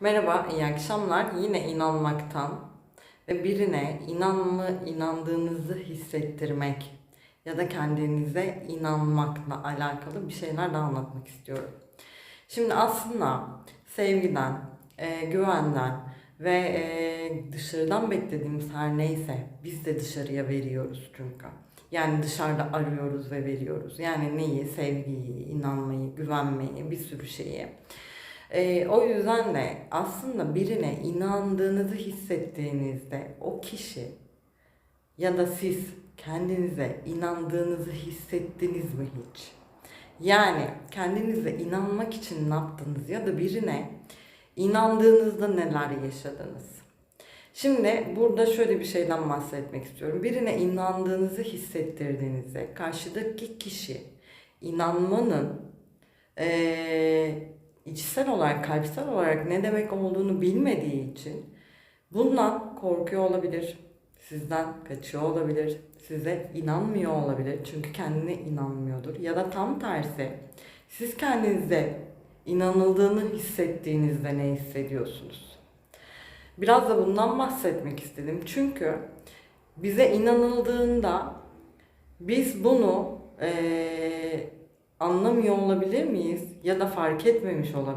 Merhaba, iyi akşamlar. Yine inanmaktan ve birine inanma, inandığınızı hissettirmek ya da kendinize inanmakla alakalı bir şeyler daha anlatmak istiyorum. Şimdi aslında sevgiden, e, güvenden ve e, dışarıdan beklediğimiz her neyse biz de dışarıya veriyoruz çünkü. Yani dışarıda arıyoruz ve veriyoruz. Yani neyi? Sevgiyi, inanmayı, güvenmeyi, bir sürü şeyi. Ee, o yüzden de aslında birine inandığınızı hissettiğinizde o kişi ya da siz kendinize inandığınızı hissettiniz mi hiç? Yani kendinize inanmak için ne yaptınız ya da birine inandığınızda neler yaşadınız? Şimdi burada şöyle bir şeyden bahsetmek istiyorum. Birine inandığınızı hissettirdiğinizde karşıdaki kişi inanmanın eee içsel olarak, kalpsel olarak ne demek olduğunu bilmediği için bundan korkuyor olabilir. Sizden kaçıyor olabilir. Size inanmıyor olabilir. Çünkü kendine inanmıyordur. Ya da tam tersi. Siz kendinize inanıldığını hissettiğinizde ne hissediyorsunuz? Biraz da bundan bahsetmek istedim. Çünkü bize inanıldığında biz bunu eee, anlamıyor olabilir miyiz? Ya da fark etmemiş olabilir